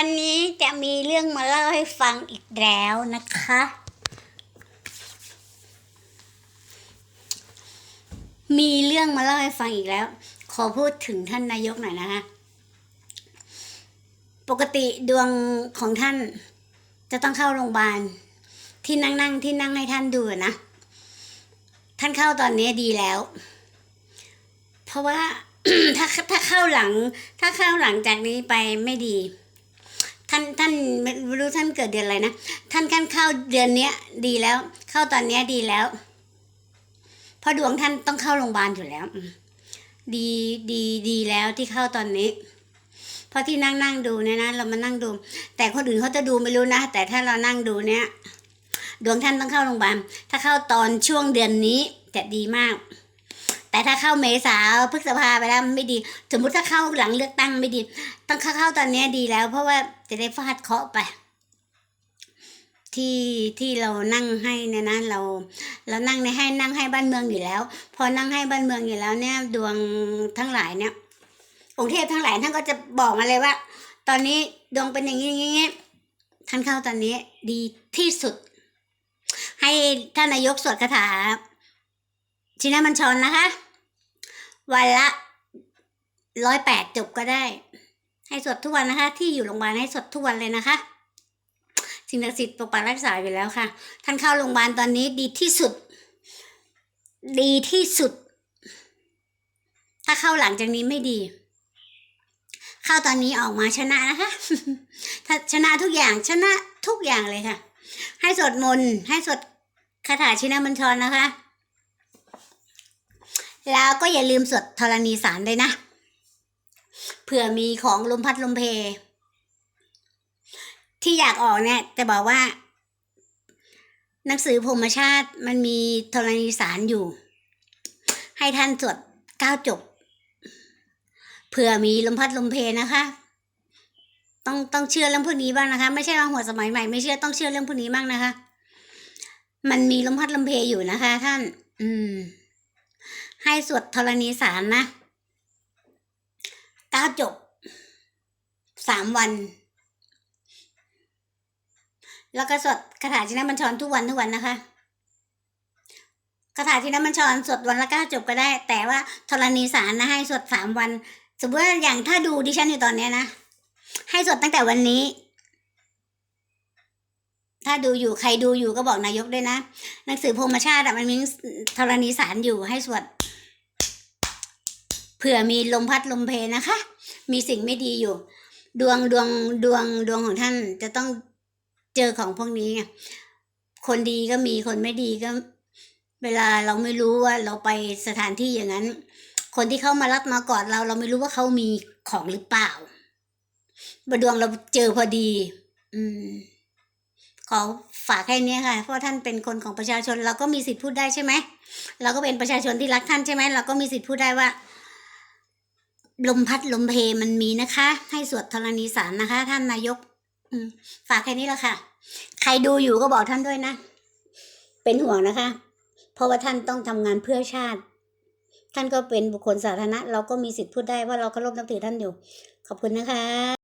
วันนี้จะมีเรื่องมาเล่าให้ฟังอีกแล้วนะคะ มีเรื่องมาเล่าให้ฟังอีกแล้ว ขอพูดถึงท่านนายกหน่อยนะคะปกติดวงของท่านจะต้องเข้าโรงพยาบาล ที่นั่งนั่งที่นั่งให้ท่านดูนะ ท่านเข้าตอนนี้ดีแล้ว เพราะว่าถ้าถ้าเข้าหลัง ถ้าเข้าหลังจากนี้ไปไม่ดี ท่านท่านไม่รู้ท่านเกิดเดือนอะไรนะ ท่านกันเข้าเดือนเนี้ยดีแล้ว เข้าตอนเนี้ยดีแล้ว เพราะดวงท่านต้องเข้าโรงพยาบาลอยู่แล้ว ดีดีดีแล้วที่เข้าตอนนี้ เพราะที่นั่งนั่งดูเนี่ยนะเรามานั่งดู แต่คนอื่นเขาจะดูไม่รู้นะ แต่ถ้าเรานั่งดูเนี่ย ดวงท่านต้องเข้าโรงพยาบาล ถ้าเข้าตอนช่วงเดือนนี้จะดีมาก แต่ถ้าเข้าเมษาพฤษภาไปแล้วไม่ดี สมมุติถ้าเข้าหลังเลือกตั้งไม่ดี ต้องเข้าเข้าตอนนี้ดีแล้ว เพราะว่าจะได้ฟาดเคาะไป ที่ที่เรานั่งให้เนี่ยนะเรา เรานั่งในให้นั่งให้บ้านเมืองอยู่แล้ว พอนั่งให้บ้านเมืองอยู่แล้วเนี่ย ดวงทั้งหลายเนี่ยองค์เทพทั้งหลายท่านก็จะบอกมาเลยว่า ตอนนี้ดวงเป็นอย่างนี้อย่างนี้ท่านเข้าตอนนี้ดีที่สุด ให้ท่านนายกสวดคาถาชินามันชนนะคะ วันละร้อยแปดจบก็ได้ ให้สวดทุกวันนะคะ ที่อยู่โรงพยาบาลให้สวดทุกวันเลยนะคะสิ่งศักดิ์สิทธิ์ปกปักรักษาอยู่แล้วค่ะ ท่านเข้าโรงพยาบาลตอนนี้ดีที่สุด ดีที่สุด ถ้าเข้าหลังจากนี้ไม่ดี เข้าตอนนี้ออกมาชนะนะคะถ้าชนะทุกอย่างชนะทุกอย่างเลยค่ะ ให้สวดมนต์ให้สวดคาถาชินามัญชรนะคะ แล้วก็อย่าลืมสวดธรณีสารด้วยนะ เผื่อมีของลมพัดลมเพ ที่อยากออกเนี่ยจะบอกว่า หนังสือพรมชาติมันมีธรณีสารอยู่ ให้ท่านสวดเก้าจบ เผื่อมีลมพัดลมเพนะคะ ต้องต้องเชื่อเรื่องพวกนี้บ้างนะคะ ไม่ใช่ว่าหัวสมัยใหม่ไม่เชื่อต้องเชื่อเรื่องพวกนี้บ้างนะคะ มันมีลมพัดลมเพอยู่นะคะ ท่าน อืม ให้สวดธรณีสารนะเก้าจบสามวัน แล้วก็สวดคาถาชินบัญชรทุกวันทุกวันนะคะคาถาชินบัญชรสวดวันละเก้าจบก็ได้ แต่ว่าธรณีสารนะให้สวดสามวัน สมมติว่าอย่างถ้าดูดิฉันอยู่ตอนเนี้ยนะให้สวดตั้งแต่วันนี้ ถ้าดูอยู่ใครดูอยู่ก็บอกนายกด้วยนะ หนังสือพรมชาติมันมีธรณีสารอยู่ให้สวด ผื่อมีลมพัดลมเพนะคะ มีสิ่งไม่ดีอยู่ ดวงดวงดวงดวงของท่านจะต้องเจอของพวกนี้ คนดีก็มีคนไม่ดีก็ เวลาเราไม่รู้ว่าเราไปสถานที่อย่างนั้น คนที่เข้ามารับมากอดเรา เราไม่รู้ว่าเขามีของหรือเปล่าบดวงเราเจอพอดี อืมขอฝากแค่นี้ค่ะ เพราะท่านเป็นคนของประชาชน เราก็มีสิทธิ์พูดได้ใช่ไหม เราก็เป็นประชาชนที่รักท่านใช่ไหม เราก็มีสิทธิ์พูดได้ว่า ลมพัดลมเพมันมีนะคะ ให้สวดธรณีสารนะคะ ท่านนายกฝากแค่นี้แหละค่ะ ใครดูอยู่ก็บอกท่านด้วยนะ เป็นห่วงนะคะ เพราะว่าท่านต้องทำงานเพื่อชาติ ท่านก็เป็นบุคคลสาธารณะ เราก็มีสิทธิ์พูดได้ว่าเราเคารพนับถือท่านอยู่ ขอบคุณนะคะ